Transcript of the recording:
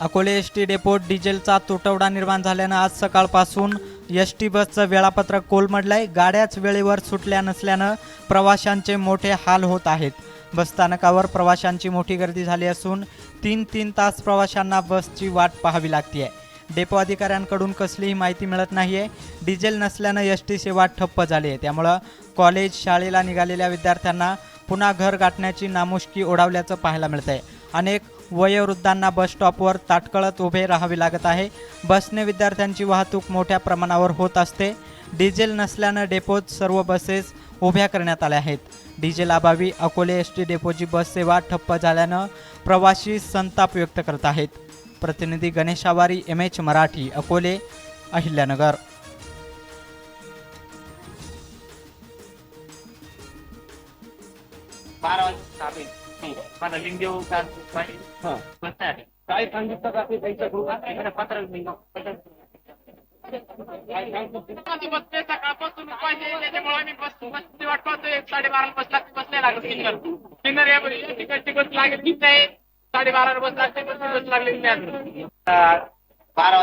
Akole S T डेपोत डिझेलचा तुटवडा निर्माण झाल्यानं आज सकाळपासून एस टी बसचं वेळापत्रक कोलमडलंय. गाड्याच वेळेवर सुटल्या नसल्यानं प्रवाशांचे मोठे हाल होत आहेत. बसस्थानकावर प्रवाशांची मोठी गर्दी झाली असून तीन तीन तास प्रवाशांना बसची वाट पाहावी लागते आहे डेपो अधिकाऱ्यांकडून कसलीही माहिती मिळत नाही आहे डिझेल नसल्यानं एस टी सेवा ठप्प झाली आहे त्यामुळं कॉलेज शाळेला निघालेल्या विद्यार्थ्यांना पुन्हा घर गाठण्याची नामुष्की ओढावल्याचं पाहायला मिळतंय. अनेक वयोवृद्धांना बस स्टॉपवर ताटकळत उभे राहावे लागत आहे. बसने विद्यार्थ्यांची वाहतूक मोठ्या प्रमाणावर होत असते. डिझेल नसल्यानं डेपोत सर्व बसेस उभ्या करण्यात आल्या आहेत. डिझेल अभावी अकोले एस टी डेपोची बस सेवा ठप्प झाल्यानं प्रवासी संताप व्यक्त करत आहेत. प्रतिनिधी गणेश आवारी एम एच मराठी अकोले अहिल्यानगर. बारा मला लिंक देऊ का पाहिजे? बस तयार आहे. काय सांगितलं का ते त्यांच्याकडून इकडे बस ते सकाळपासून. पाहिजे त्याच्यामुळे आम्ही बस बसची वाट पाहतोय साडेबारा बस लागते बस नाही लागत सिन्नर सिन्नर या तिकडची बस लागेल की नाही. साडेबारा बस लागते बस बस लागली नाही. अजून. बारा